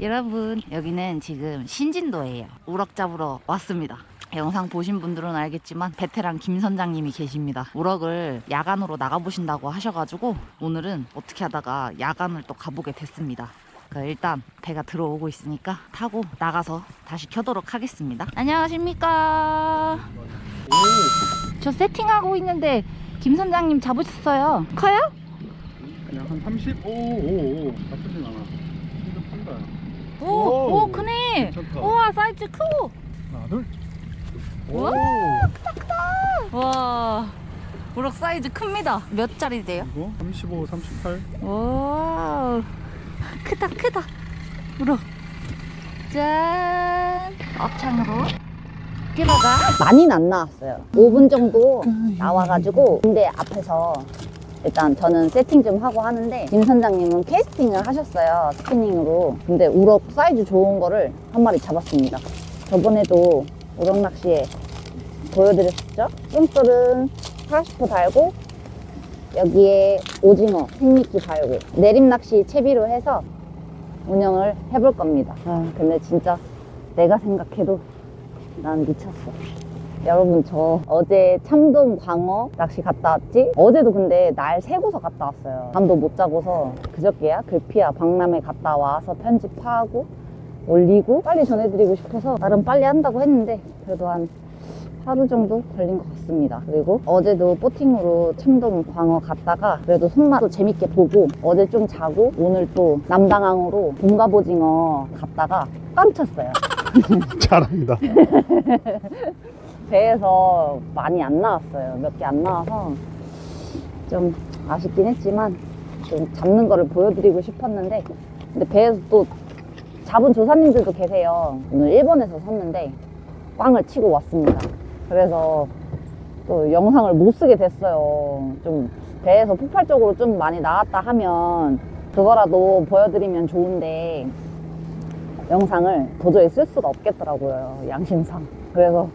여러분 여기는 지금 신진도예요 우럭 잡으러 왔습니다 영상 보신 분들은 알겠지만 베테랑 김 선장님이 계십니다 우럭을 야간으로 나가보신다고 하셔가지고 오늘은 어떻게 하다가 야간을 또 가보게 됐습니다 그러니까 일단 배가 들어오고 있으니까 타고 나가서 다시 켜도록 하겠습니다 안녕하십니까 저 세팅하고 있는데 김 선장님 잡으셨어요 커요? 그냥 한 30? 오, 오, 오. 나쁘진 않아. 오, 오. 오 크네 괜찮다. 우와 사이즈 크고 하나, 둘. 우와, 오. 와 우럭 사이즈 큽니다 몇 짜리 돼요? 이거 35, 38. 와 크다 크다 우럭 짠 업창으로 많이는 안 나왔어요. 5분 정도 나와가지고 근데 앞에서 일단 저는 세팅 좀 하고 하는데 김 선장님은 캐스팅을 하셨어요 스피닝으로. 근데 우럭 사이즈 좋은 거를 한 마리 잡았습니다. 저번에도 우럭 낚시에 보여드렸었죠? 쏨돌은 40호 달고 여기에 오징어 생미끼 달고 내림 낚시 채비로 해서 운영을 해볼 겁니다. 아 근데 진짜 내가 생각해도 난 미쳤어. 여러분 저 어제 참돔 광어 낚시 갔다 왔지? 어제도 근데 날 새고서 갔다 왔어요. 잠도 못 자고서 그저께야 글피야 박람회 갔다 와서 편집하고 올리고 빨리 전해드리고 싶어서 나름 빨리 한다고 했는데 그래도 한 하루 정도 걸린 것 같습니다. 그리고 어제도 보팅으로 참돔 광어 갔다가 그래도 손맛도 재밌게 보고 어제 좀 자고 오늘 또 남당항으로 봄갑오징어 갔다가 깜쳤어요. 잘합니다. 배에서 많이 안 나왔어요. 몇 개 안 나와서 좀 아쉽긴 했지만 좀 잡는 거를 보여드리고 싶었는데 근데 배에서 또 잡은 조사님들도 계세요. 오늘 일본에서 섰는데 꽝을 치고 왔습니다. 그래서 또 영상을 못 쓰게 됐어요. 좀 배에서 폭발적으로 좀 많이 나왔다 하면 그거라도 보여드리면 좋은데 영상을 도저히 쓸 수가 없겠더라고요. 양심상. 그래서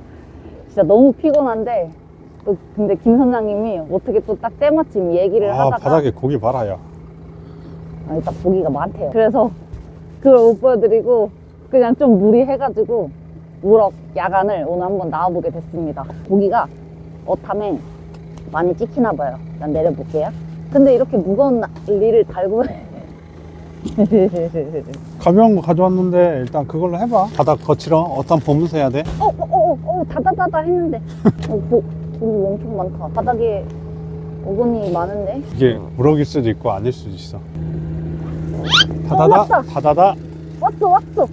진짜 너무 피곤한데 또 근데 김 선장님이 어떻게 또 딱 때마침 얘기를 아, 하다가 바닥에 고기 봐라야. 아니, 딱 보기가 많대요. 그래서 그걸 못 보여드리고 그냥 좀 무리해가지고 우럭 야간을 오늘 한번 나와보게 됐습니다. 고기가 어탐에 많이 찍히나 봐요. 일단 내려볼게요. 근데 이렇게 무거운 나- 리를 달고 가벼운 거 가져왔는데 일단 그걸로 해봐. 바닥 거칠어. 어떤 보면서 해야 돼? 어, 어, 어, 어, 다다다다 했는데. 어, 고, 고기 엄청 많다. 바닥에 어근이 많은데? 이게 우럭일 수도 있고 아닐 수도 있어. 어, 다다다, 왔다. 다다다. 왔어, 왔어.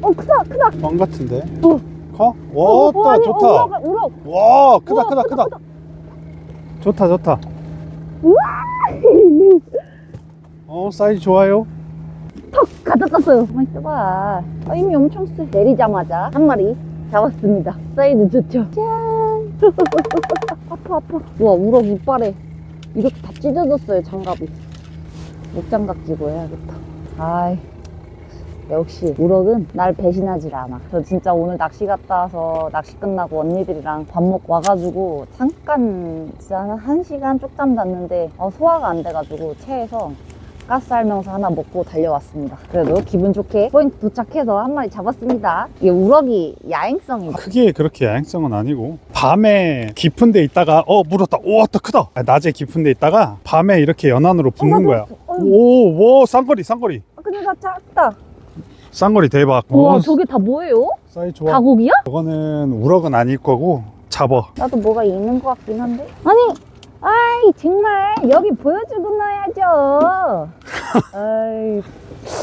어, 크다, 크다. 뻥 같은데. 어. 커? 어, 와, 아니, 좋다. 어, 우럭, 우럭. 와, 크다, 우와, 크다, 크다. 좋다, 좋다. 어, 사이즈 좋아요. 가득 떴어요. 가만히 있어봐. 아, 이미 엄청 세. 내리자마자 한 마리 잡았습니다. 사이즈 좋죠? 짠! 아파, 아파. 우와, 우럭 이빨에 이렇게 다 찢어졌어요, 장갑이. 목장갑 끼고 해야겠다. 아이. 역시 우럭은 날 배신하질 않아. 저 진짜 오늘 낚시 갔다 와서 낚시 끝나고 언니들이랑 밥 먹고 와가지고 잠깐 진짜 한 1시간 쪽잠 잤는데 어, 소화가 안 돼가지고 체해서 가스 알명서 하나 먹고 달려왔습니다. 그래도 기분 좋게 포인트 도착해서 한 마리 잡았습니다. 이게 우럭이 야행성이 크게 그렇게 야행성은 아니고 밤에 깊은 데 있다가 어 물었다 오또 크다 아, 낮에 깊은 데 있다가 밤에 이렇게 연안으로 붙는 거야 어, 오오 쌍거리 쌍거리 아, 근데 나 작다. 쌍거리 대박 우와, 오, 저게 다 뭐예요? 사이즈 좋아 다 고기야? 저거는 우럭은 아닐 거고 잡어 나도 뭐가 있는 것 같긴 한데. 아니, 아이, 정말, 여기 보여주고 나야죠. 아이,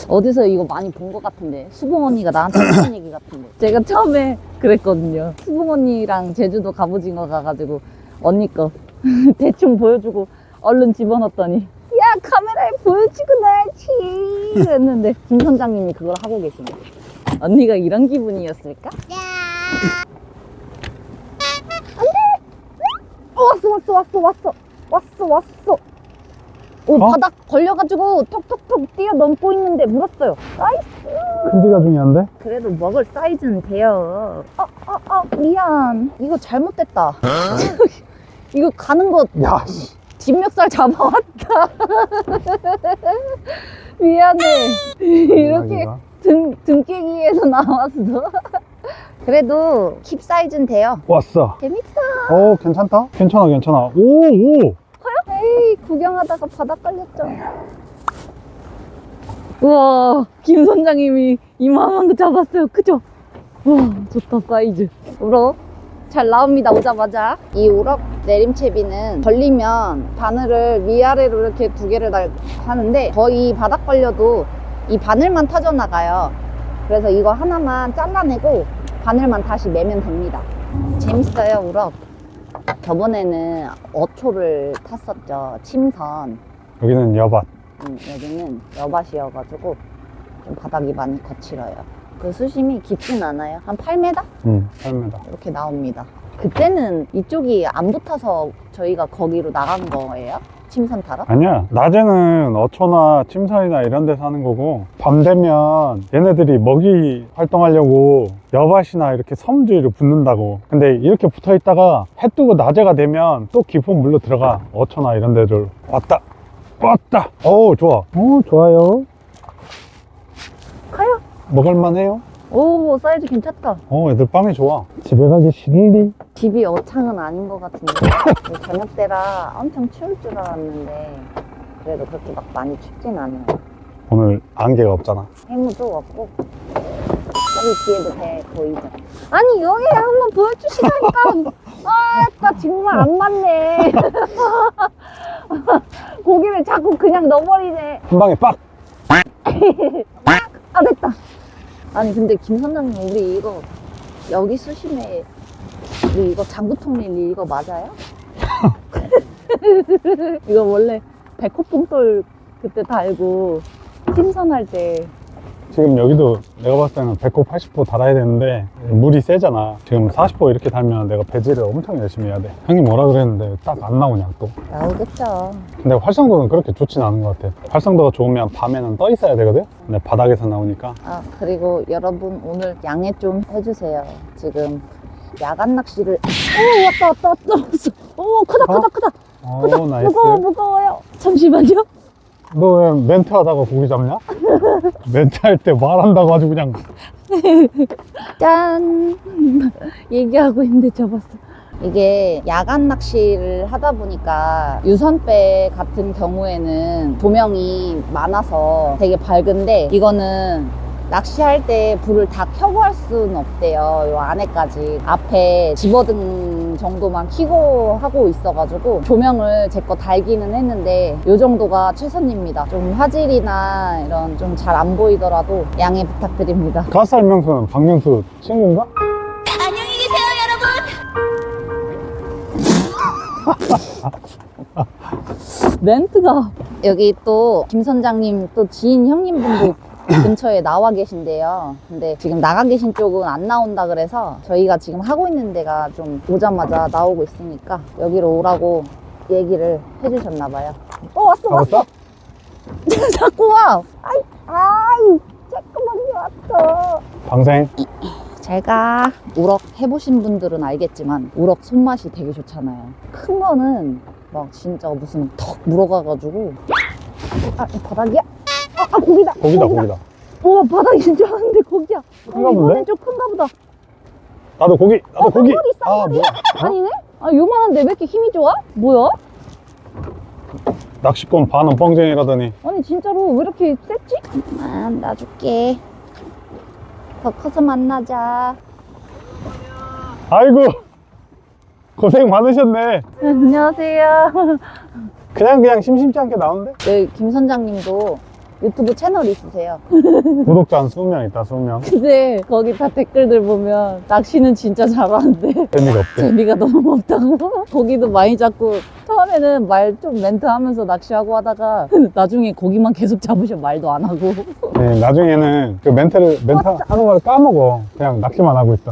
어디서 이거 많이 본 것 같은데. 수봉 언니가 나한테 했던 얘기 같은데. 제가 처음에 그랬거든요. 수봉 언니랑 제주도 갑오징어 가가지고, 언니 거 대충 보여주고, 얼른 집어넣었더니, 야, 카메라에 보여주고 나야지. 그랬는데, 김 선장님이 그걸 하고 계십니다. 언니가 이런 기분이었을까? 어, 왔어 왔어 왔어 왔어 왔어 왔어 오 어? 바닥 걸려가지고 톡톡톡 뛰어넘고 있는데 물었어요 나이스 큰지가 중요한데? 그래도 먹을 사이즈는 돼요 어 어 어 미안 이거 잘못됐다 이거 가는 거 야 씨. 뒷멱살 잡아왔다 미안해 이렇게 대박이다. 등깨기에서 나왔어. 그래도 킵 사이즈는 돼요. 왔어. 재밌어. 오, 괜찮다. 괜찮아, 괜찮아. 오, 오. 에이, 구경하다가 바닥 걸렸죠. 우와, 김 선장님이 이만한 거 잡았어요. 그죠? 우와, 좋다, 사이즈. 우럭. 잘 나옵니다, 오자마자. 이 우럭 내림채비는 걸리면 바늘을 위아래로 이렇게 두 개를 달, 하는데 거의 바닥 걸려도 이 바늘만 터져나가요. 그래서 이거 하나만 잘라내고 바늘만 다시 매면 됩니다. 재밌어요, 우럭. 저번에는 어초를 탔었죠. 침선. 여기는 여밭. 음, 여기는 여밭이어가지고 좀 바닥이 많이 거칠어요. 그 수심이 깊진 않아요. 한 8m? 응, 8m. 이렇게 나옵니다. 그때는 이쪽이 안 붙어서 저희가 거기로 나간 거예요? 침선 타러? 아니야. 낮에는 어초나 침선이나 이런 데서 하는 거고, 밤 되면 얘네들이 먹이 활동하려고 여밭이나 이렇게 섬 주위로 붙는다고. 근데 이렇게 붙어 있다가 해 뜨고 낮에가 되면 또 깊은 물로 들어가. 어초나 이런 데를 왔다. 왔다. 오, 좋아. 오, 좋아요. 가요. 먹을만 해요. 오, 사이즈 괜찮다. 어, 애들 빵이 좋아. 집에 가기 싫니? 집이 어창은 아닌 것 같은데. 저녁 때라 엄청 추울 줄 알았는데 그래도 그렇게 막 많이 춥진 않아요. 오늘 안개가 없잖아. 해무도 없고 여기 뒤에도 배 보이죠? 아니 여기 한번 보여주시라니까 아나 정말 안 맞네 고기를 자꾸 그냥 넣어버리네 한 방에 빡! 아 됐다 아니 근데 김 선장님 우리 이거 여기 수심에 우리 이거 장구통 릴리 이거 맞아요? 이거 원래 백호봉돌 그때 달고 침선할 때 지금 여기도 내가 봤을 때는 100호, 80호 달아야 되는데 물이 세잖아. 지금 40호 이렇게 달면 내가 배지를 엄청 열심히 해야 돼. 형이 뭐라 그랬는데 딱 안 나오냐 또. 나오겠죠 근데 활성도는 그렇게 좋진 않은 것 같아. 활성도가 좋으면 밤에는 떠 있어야 되거든? 근데 바닥에서 나오니까. 아 그리고 여러분 오늘 양해 좀 해주세요 지금 야간 낚시를 오 왔다 왔다 왔다. 왔어 오 크다 크다. 크다. 오, 나이스. 무거워 무거워요. 잠시만요. 너 왜 멘트 하다가 고기 잡냐? 멘트 할 때 말한다고 아주 그냥. 짠. 얘기하고 있는데 접었어. 이게 야간 낚시를 하다 보니까 유선배 같은 경우에는 조명이 많아서 되게 밝은데 이거는 낚시할 때 불을 다 켜고 할 수는 없대요. 요 안에까지. 앞에 집어등 정도만 켜고 하고 있어가지고 조명을 제 거 달기는 했는데 요 정도가 최선입니다. 좀 화질이나 이런 좀 잘 안 보이더라도 양해 부탁드립니다. 가스 알 명수는 박명수 친구인가? 안녕히 계세요, 여러분. 멘트가 여기 또 김 선장님 또 지인 형님분도 근처에 나와 계신데요. 근데 지금 나가 계신 쪽은 안 나온다 그래서 저희가 지금 하고 있는 데가 좀 오자마자 나오고 있으니까 여기로 오라고 얘기를 해주셨나 봐요. 어 왔어 왔어. 잡았어? 자꾸 와. 아이 아이 조그맣게 왔어. 방생. 잘 가. 우럭 해보신 분들은 알겠지만 우럭 손맛이 되게 좋잖아요. 큰 거는 막 진짜 무슨 턱 물어가가지고 아 이 바닥이야? 아, 아 고기다. 고기다, 고기다. 오 바닥인 줄 알았는데 고기야. 어, 큰가 본데? 이번엔 좀 큰가 보다. 나도 고기, 나도 어, 고기. 쌍거리, 아, 쌍거리. 뭐야. 아니네? 아 요만한데 왜 이렇게 힘이 좋아? 뭐야? 낚시꾼 반은 뻥쟁이라더니. 아니 진짜로 왜 이렇게 셌지? 잠깐만 놔줄게. 더 커서 만나자. 아이고. 고생 많으셨네. 안녕하세요. 그냥 그냥 심심치 않게 나오는데? 여기 김 선장님도 유튜브 채널 있으세요. 구독자 한 20명 있다, 20명. 근데 거기 다 댓글들 보면 낚시는 진짜 잘하는데 재미가 없대. 재미가 너무 없다고. 고기도 많이 잡고 처음에는 말 좀 멘트 하면서 낚시하고 하다가 나중에 고기만 계속 잡으셔 말도 안 하고. 네, 나중에는 그 멘트를, 멘트 하는 걸 까먹어. 그냥 낚시만 하고 있어.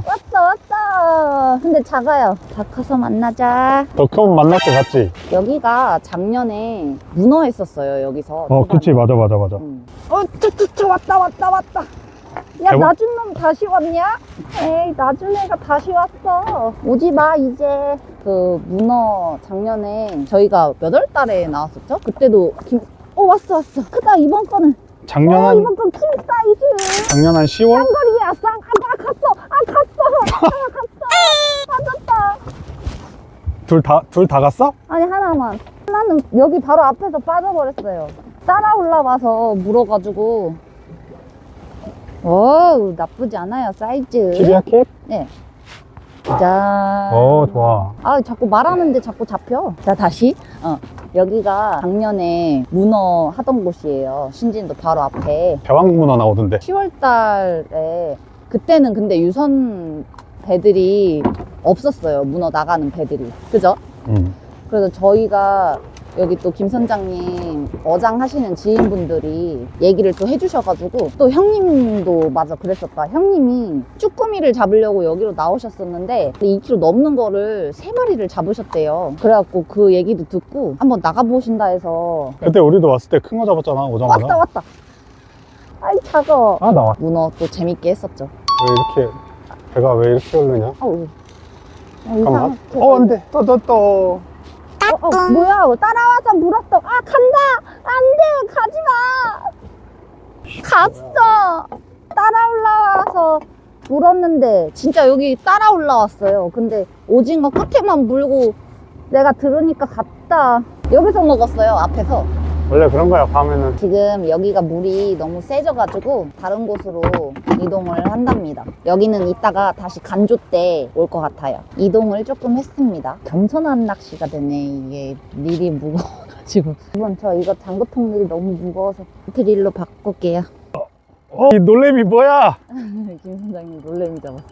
근데 작아요. 다 커서 만나자. 더 크면 만날 것 같지? 여기가 작년에 문어 했었어요 여기서. 어, 그치, 맞아, 맞아, 맞아. 응. 어, 쭈쭈쭈 왔다 왔다 왔다. 야, 대박. 나준 놈 다시 왔냐? 에이, 나준 애가 다시 왔어. 오지 마, 이제. 그, 문어 작년에 저희가 몇 월 달에 나왔었죠? 그때도 김, 어, 왔어, 왔어. 크다, 이번 거는. 작년 어, 한 이것도 킹 사이즈. 작년 한 10월 쌍거리야, 쌍. 아, 나 갔어. 아, 갔어. 아, 갔어. 빠졌다. 둘 다 둘 다 갔어? 아니, 하나만. 하나는 여기 바로 앞에서 빠져버렸어요. 따라 올라와서 물어가지고. 오, 나쁘지 않아요, 사이즈. 키리아 캡? 네. 짠. 어 좋아. 아, 자꾸 말하는데 자꾸 잡혀. 자, 다시. 어. 여기가 작년에 문어 하던 곳이에요. 신진도 바로 앞에. 대왕 문어 나오던데. 10월 달에 그때는 근데 유선 배들이 없었어요. 문어 나가는 배들이. 그죠? 음. 그래서 저희가 여기 또 김 선장님 어장 하시는 지인분들이 얘기를 또 해주셔가지고 또 형님도 맞아 그랬었다. 형님이 쭈꾸미를 잡으려고 여기로 나오셨었는데 2kg 넘는 거를 세 마리를 잡으셨대요. 그래갖고 그 얘기도 듣고 한번 나가보신다 해서 그때 우리도 왔을 때 큰 거 잡았잖아 오자마자. 왔다 왔다. 아이 작어. 아 나와. 문어 또 재밌게 했었죠. 왜 이렇게 배가 왜 이렇게 흐르냐? 어우. 어, 잠깐만. 이상하게. 어 안돼. 또또 또. 어, 어, 뭐야? 따라와서 물었어. 아, 간다! 안 돼! 가지 마! 갔어! 따라 올라와서 물었는데, 진짜 여기 따라 올라왔어요. 근데 오징어 끝에만 물고 내가 들으니까 갔다. 여기서 먹었어요, 앞에서. 원래 그런 거야 밤에는. 지금 여기가 물이 너무 세져가지고 다른 곳으로 이동을 한답니다. 여기는 이따가 다시 간조 때 올 것 같아요. 이동을 조금 했습니다. 겸손한 낚시가 되네. 이게 릴이 무거워가지고. 이번 저 이거 장구통 릴이 너무 무거워서 드릴로 바꿀게요. 어, 이 놀래미 뭐야? 김 선장님 놀래미 잡았어.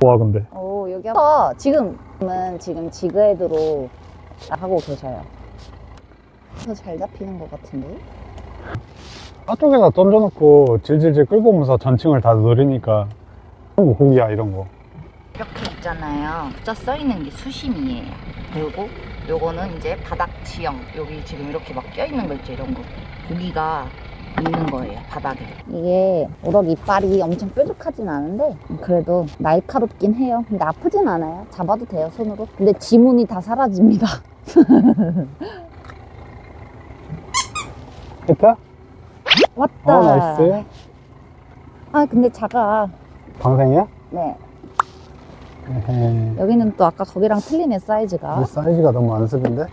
뭐야 근데? 오 여기 서 지금은 지금 지그헤드로 하고 계셔요. 더잘 잡히는 것 같은데? 저쪽에다 던져놓고 질질질 끌고 오면서 전층을 다 노리니까 뭐 고기야 이런 거. 이렇게 있잖아요. 숫자 써 있는 게 수심이에요. 그리고 요거는 이제 바닥 지형. 여기 지금 이렇게 막 껴 있는 거 있죠, 이런 거. 고기가 있는 거예요, 바닥에. 이게 우럭 이빨이 엄청 뾰족하진 않은데 그래도 날카롭긴 해요. 근데 아프진 않아요. 잡아도 돼요, 손으로. 근데 지문이 다 사라집니다. 히트? 왔다. 어 나이스. 아 근데 작아. 방생이야? 네. 에헤. 여기는 또 아까 거기랑 틀리네 사이즈가. 이 사이즈가 너무 안습인데?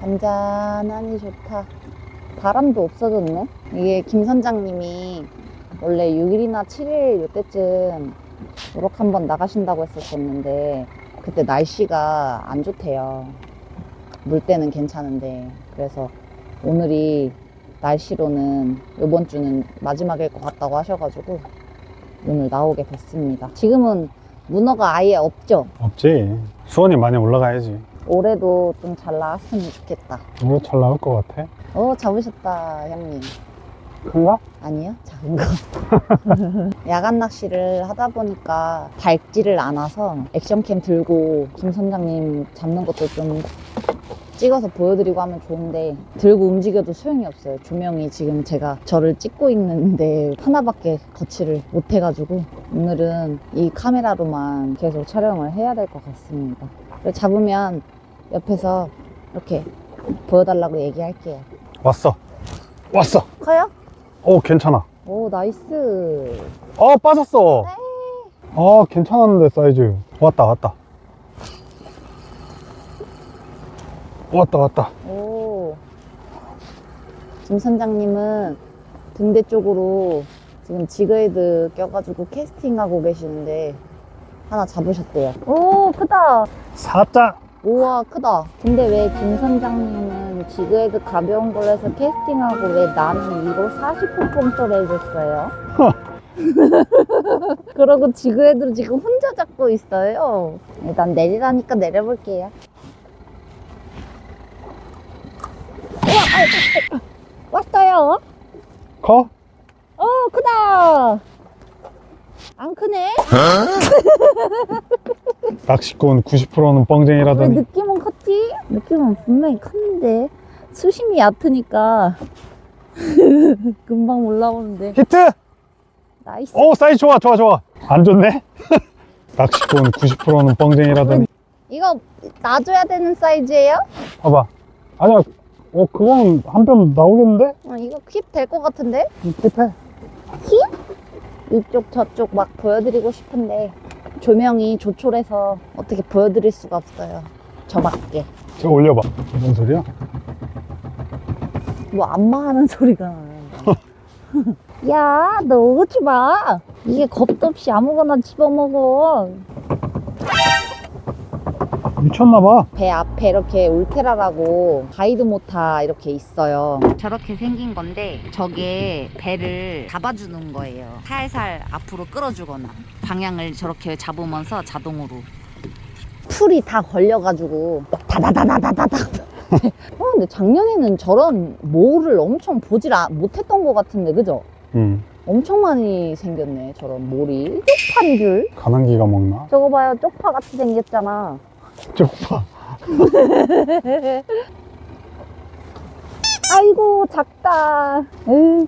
잔잔하니 좋다. 바람도 없어졌네. 이게 김 선장님이 원래 6일이나 7일 이때쯤 우럭 한번 나가신다고 했었었는데 그때 날씨가 안 좋대요. 물 때는 괜찮은데 그래서 오늘이 날씨로는 이번 주는 마지막일 것 같다고 하셔가지고 오늘 나오게 됐습니다. 지금은 문어가 아예 없죠. 없지. 수온이 많이 올라가야지. 올해도 좀 잘 나왔으면 좋겠다. 오늘 잘 나올 것 같아. 오 잡으셨다 형님 큰가? 아니요 작은 거 야간 낚시를 하다 보니까 밝지를 않아서 액션캠 들고 김 선장님 잡는 것도 좀 찍어서 보여드리고 하면 좋은데 들고 움직여도 소용이 없어요 조명이 지금 제가 저를 찍고 있는데 하나밖에 거치를 못 해가지고 오늘은 이 카메라로만 계속 촬영을 해야 될 것 같습니다 잡으면 옆에서 이렇게 보여달라고 얘기할게요 왔어. 왔어. 커요? 오 괜찮아. 오 나이스 어 빠졌어. 어 괜찮았는데 사이즈. 왔다 왔다. 왔다 왔다. 오. 김 선장님은 등대 쪽으로 지금 지그헤드 껴가지고 캐스팅하고 계시는데 하나 잡으셨대요. 오 크다. 사자. 우와 크다. 근데 왜 김 선장님은 지그헤드 가벼운 걸로 해서 캐스팅하고 왜 나는 이거 40호봉돌 해줬어요? 그러고 지그헤드로 지금 혼자 잡고 있어요. 일단 내리라니까 내려볼게요. 우와, 아, 아, 아, 왔어요. 커? 어 크다. 안 크네? 낚시꾼 90%는 왜 뻥쟁이라더니 느낌은 컸지? 느낌은 분명히 컸는데 수심이 얕으니까 금방 올라오는데 히트! 나이스 오 사이즈 좋아 좋아 좋아 안 좋네? 낚시꾼 90%는 뻥쟁이라더니 이거 놔줘야 되는 사이즈예요? 봐봐 아니야 어, 그건 한뼘 나오겠는데? 어, 이거 킵 될 것 같은데? 힙해. 이쪽 저쪽 막 보여드리고 싶은데 조명이 조촐해서 어떻게 보여드릴 수가 없어요. 저밖에. 저 올려봐. 무슨 소리야? 뭐 안마하는 소리가 나는데. 야, 너 오지 마. 이게 겁도 없이 아무거나 집어먹어. 미쳤나봐. 배 앞에 이렇게 울테라라고 가이드 모타 이렇게 있어요. 저렇게 생긴 건데 저게 배를 잡아주는 거예요. 살살 앞으로 끌어주거나 방향을 저렇게 잡으면서 자동으로 풀이 다 걸려가지고 다다다다다다다. 어, 근데 작년에는 저런 모를 엄청 보질 아- 못했던 것 같은데, 그죠? 응. 엄청 많이 생겼네, 저런 몰이. 쪽파인 줄. 가난기가 먹나? 저거 봐요, 쪽파 같이 생겼잖아. 쪽파. 아이고, 작다. 에이.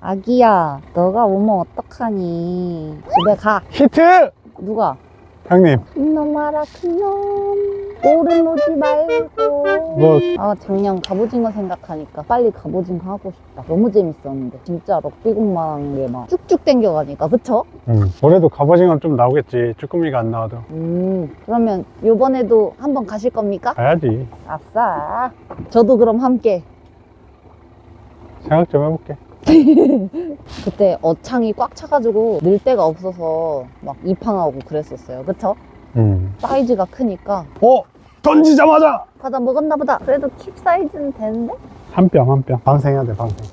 아기야, 너가 오면 어떡하니? 집에 가. 히트! 누가? 형님, 이놈아라, 그놈. 오른 오지 말고. 뭐, 아, 작년 갑오징어 생각하니까 빨리 갑오징어 하고 싶다. 너무 재밌었는데. 진짜 럭비공만한 게 막 쭉쭉 땡겨가니까, 그쵸? 응. 올해도 갑오징어는 좀 나오겠지. 쭈꾸미가 안 나와도. 음, 그러면 요번에도 한번 가실 겁니까? 가야지. 아싸. 저도 그럼 함께. 생각 좀 해볼게. 그때 어창이 꽉 차가지고 늘 데가 없어서 막 입항하고 그랬었어요. 그쵸? 응. 사이즈가 크니까. 어! 던지자마자! 바다 먹었나 보다. 그래도 킵 사이즈는 되는데? 한 뼘, 한 뼘. 방생해야 돼, 방생.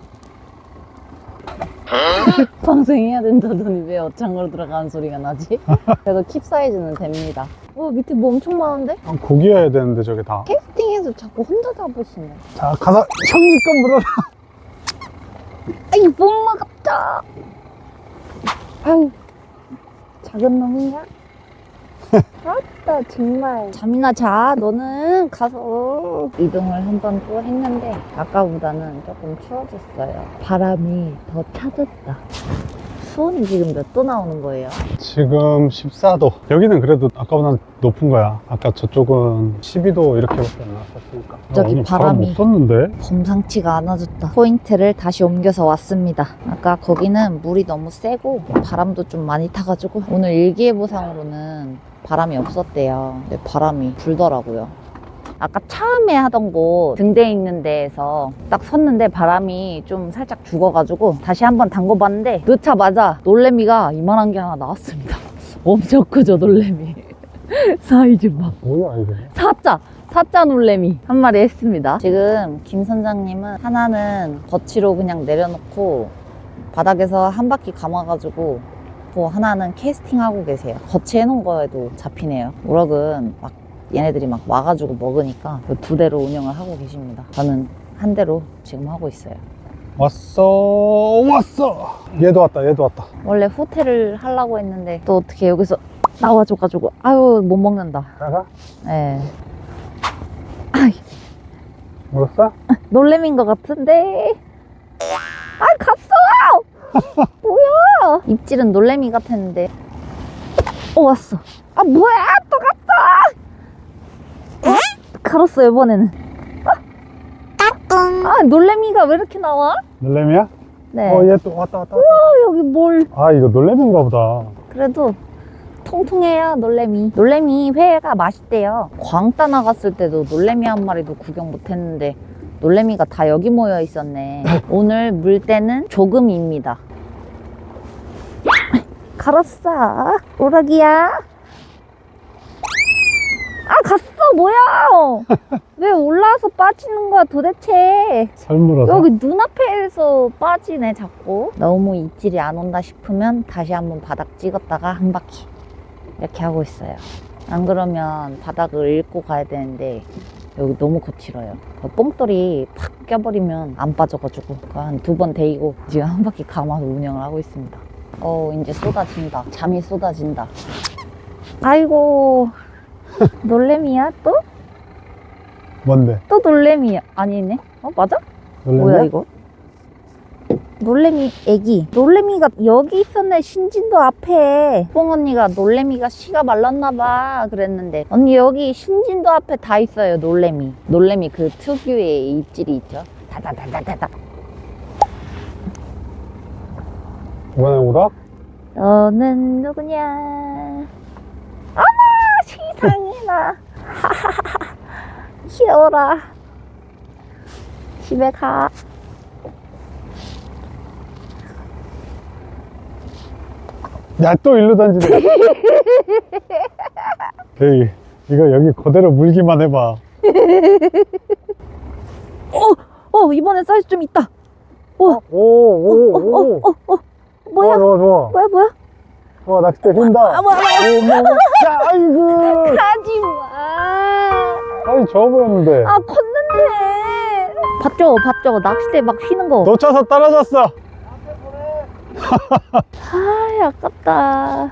방생해야 된다더니 왜 어창으로 들어가는 소리가 나지? 그래도 킵 사이즈는 됩니다. 어, 밑에 뭐 엄청 많은데? 아, 고기여야 되는데, 저게 다. 캐스팅해서 자꾸 혼자 잡으시네. 자, 가서 형님 거 물어라. 아이, 못 먹었다. 아유, 작은 놈이냐? 아따, 정말. 잠이나 자, 너는 가서. 이동을 한 번 또 했는데, 아까보다는 조금 추워졌어요. 바람이 더 차졌다. 수온이 지금 몇 도 나오는 거예요? 지금 14도. 여기는 그래도 아까보다 높은 거야. 아까 저쪽은 12도 이렇게밖에 안 나왔었으니까. 저기 오늘 바람 바람이. 못 쐈는데? 범상치가 않아졌다. 포인트를 다시 옮겨서 왔습니다. 아까 거기는 물이 너무 세고 바람도 좀 많이 타가지고 오늘 일기예보상으로는 바람이 없었대요. 근데 바람이 불더라고요. 아까 처음에 하던 곳 등대 있는 데에서 딱 섰는데 바람이 좀 살짝 죽어가지고 다시 한번 담궈봤는데 넣자마자 놀래미가 이만한 게 하나 나왔습니다. 엄청 크죠 놀래미. 사이즈 막 뭐야, 이게? 사자 사자 놀래미 한 마리 했습니다 지금 김 선장님은 하나는 거치로 그냥 내려놓고 바닥에서 한 바퀴 감아가지고 또 하나는 캐스팅하고 계세요 거치 해놓은 거에도 잡히네요 우럭은 막 얘네들이 막 와가지고 먹으니까 그두 대로 운영을 하고 계십니다 저는 한 대로 지금 하고 있어요 왔어, 왔어! 얘도 왔다, 얘도 왔다. 원래 호텔을 하려고 했는데 또 어떻게 여기서 나와줘가지고 아유 못 먹는다 나가? 예. 아이 물었어? 놀래미인 것 같은데. 아, 갔어! 뭐야? 입질은 놀래미 같았는데. 어, 왔어. 아, 뭐야? 또 갔어! 어? 갈았어, 이번에는. 아, 놀래미가 왜 이렇게 나와? 놀래미야? 네. 어, 얘 또 왔다, 왔다. 왔다. 아, 여기 뭘. 아, 이거 놀래미인가 보다. 그래도 통통해야 놀래미. 놀래미 회가 맛있대요. 광따 나갔을 때도 놀래미 한 마리도 구경 못 했는데 놀래미가 다 여기 모여 있었네. 오늘 물때는 조금입니다. 갈았어. 오락이야. 아, 갔어. 뭐야? 왜 올라와서 빠지는 거야 도대체? 설물어서. 여기 눈앞에서 빠지네 자꾸 너무 입질이 안 온다 싶으면 다시 한번 바닥 찍었다가 한 바퀴 이렇게 하고 있어요 안 그러면 바닥을 읽고 가야 되는데 여기 너무 거칠어요 그 뽕돌이 팍 껴버리면 안 빠져가지고 한 두 번 데이고 지금 한 바퀴 감아서 운영을 하고 있습니다 어 이제 쏟아진다 잠이 쏟아진다 아이고 놀래미야 또? 뭔데? 또 놀래미야 아니네 어 맞아? 놀래미야? 뭐야 이거? 놀래미 애기. 놀래미가 여기 있었네. 신진도 앞에. 뽕 언니가 놀래미가 씨가 말랐나봐. 그랬는데. 언니 여기 신진도 앞에 다 있어요. 놀래미. 놀래미 그 특유의 입질이 있죠. 다다다다다다. 이번엔 우럭? 너는 누구냐? 세상에나. 하하하하. 귀여워라. 집에 가. 야, 또 일로 던지네. 여기, 이거 여기 그대로 물기만 해봐. 어 이번엔 사이즈 좀 있다. 오, 오, 오. 어, 뭐야? 좋아, 좋아, 좋아. 뭐야 뭐야? 좋아, 낚싯대 휜다. 아 뭐야 뭐야? 오, 뭐, 뭐. 야, 아이고. 하지 마. 아이, 저어 보였는데. 아 컸는데. 봤죠 봤죠 낚싯대 막 휘는 거. 놓쳐서 떨어졌어. 아 아깝다. 어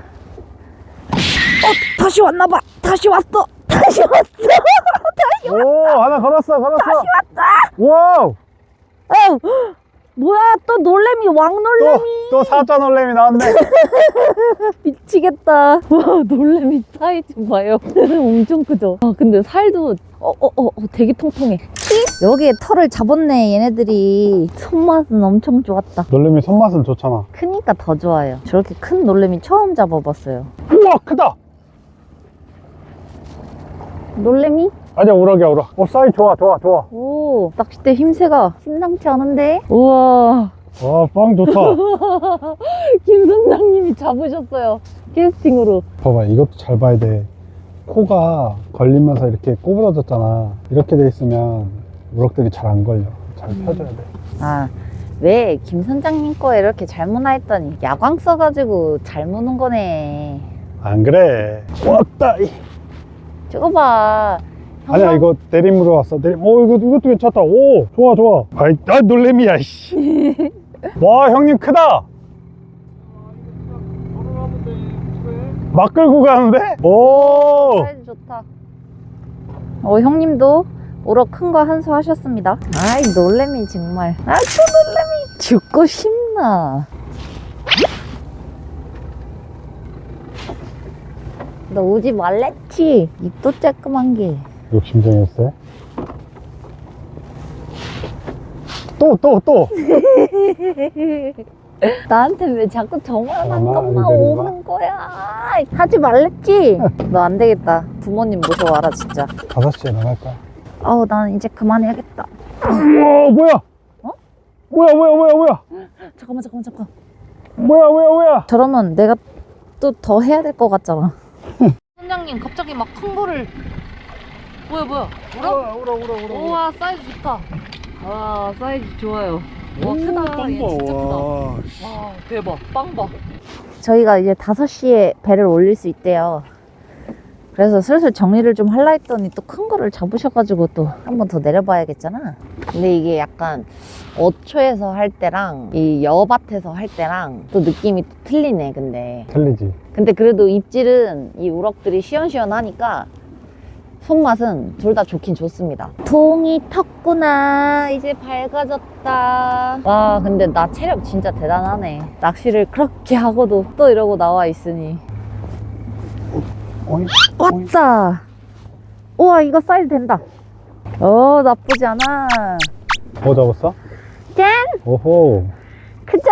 다시 왔나 봐. 다시 왔어. 다시 왔어. 오, 하나 걸었어, 걸었어. 다시 왔다. 와우. 어 뭐야 또 놀래미 또, 왕놀래미 또 사자 놀래미 나왔네. 미치겠다. 와 놀래미 사이즈 봐요. 엄청 크죠. 아 근데 살도 어어어 어, 어, 되게 통통해. 여기에 털을 잡았네 얘네들이. 손맛은 엄청 좋았다. 놀래미 손맛은 좋잖아. 크니까 더 좋아요. 저렇게 큰 놀래미 처음 잡아봤어요. 우와, 크다. 놀래미? 아니야, 우럭이야, 우럭. 어, 사이 좋아, 좋아, 좋아. 오 낚싯대 힘새가 심상치 않은데? 우와 와, 빵 좋다. 김 선장님이 잡으셨어요. 캐스팅으로. 봐봐, 이것도 잘 봐야 돼. 코가 걸리면서 이렇게 꼬부러졌잖아. 이렇게 돼 있으면 우럭들이 잘 안 걸려. 잘 펴줘야 돼. 아, 왜 김 선장님 거에 이렇게 잘 무나 했더니 야광 써가지고 잘 무는 거네. 안 그래. 왔다. 이. 저거 봐. 아니야, 이거 내림으로 왔어. 내림. 오, 이거, 이것도 괜찮다. 오, 좋아, 좋아. 아이, 아, 놀래미야, 씨. 와, 형님 크다. 막 끌고 가는데? 오! 사이즈 좋다. 어, 형님도 우럭 큰거 한 수 하셨습니다. 아이, 놀래미 정말. 아, 저 놀래미. 죽고 싶나. 너 오지 말랬지? 입도 쬐끄만 게. 욕심쟁이였어요? 또, 또, 또! 나한테 왜 자꾸 저만한 것만 이대로가? 오는 거야? 하지 말랬지? 너 안 되겠다. 부모님 모셔와라, 진짜. 5시에 나갈 거야. 아우, 난 이제 그만해야겠다. 우와, 뭐야? 어? 뭐야, 뭐야, 뭐야, 뭐야? 잠깐만, 잠깐만, 잠깐. 뭐야, 뭐야, 뭐야? 저러면 내가 또 더 해야 될 것 같잖아. 선장님 갑자기 막 큰 거를 뭐야 뭐야 우럭? 울어, 울어, 울어. 우와 사이즈 좋다 와 사이즈 좋아요 와 크다 얘 진짜 크다 와 대박 빵봐 저희가 이제 5시에 배를 올릴 수 있대요. 그래서 슬슬 정리를 좀 할라 했더니 또 큰 거를 잡으셔가지고 또 한 번 더 내려봐야겠잖아. 근데 이게 약간 어초에서 할 때랑 이 여밭에서 할 때랑 또 느낌이 또 틀리네, 근데. 틀리지. 근데 그래도 입질은 이 우럭들이 시원시원하니까 손맛은 둘 다 좋긴 좋습니다. 동이 텄구나. 이제 밝아졌다. 와, 근데 나 체력 진짜 대단하네. 낚시를 그렇게 하고도 또 이러고 나와 있으니. 왔다. 우와, 이거 사이즈 된다. 어, 나쁘지 않아. 뭐 잡았어? 짠! 오호. 크죠?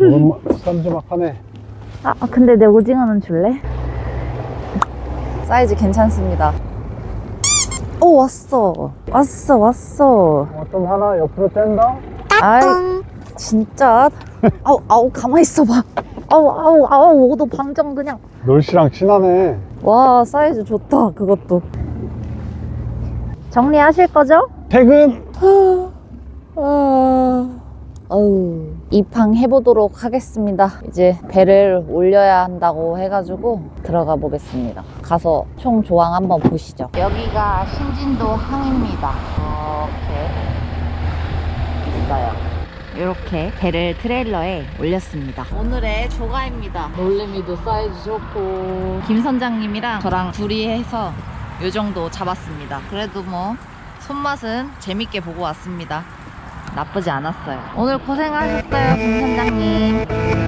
오랜만, 쌈지막하네. 아, 아, 근데 내 오징어는 줄래? 사이즈 괜찮습니다. 오, 왔어. 왔어, 왔어. 어, 좀 하나 옆으로 뗀다? 아이, 진짜. 아우, 아우, 가만히 있어봐. 아우, 아우, 아우, 오도 방정 그냥. 놀씨랑 친하네. 와, 사이즈 좋다, 그것도. 정리하실 거죠? 퇴근! 아 우 입항 해보도록 하겠습니다. 이제 배를 올려야 한다고 해가지고 들어가 보겠습니다. 가서 총 조항 한번 보시죠. 여기가 신진도 항입니다. 이렇게 있어요. 이렇게 배를 트레일러에 올렸습니다. 오늘의 조가입니다. 놀래미도 사이즈 좋고. 김 선장님이랑 저랑 둘이 해서 요 정도 잡았습니다. 그래도 뭐 손맛은 재밌게 보고 왔습니다 나쁘지 않았어요. 오늘 고생하셨어요, 김 선장님.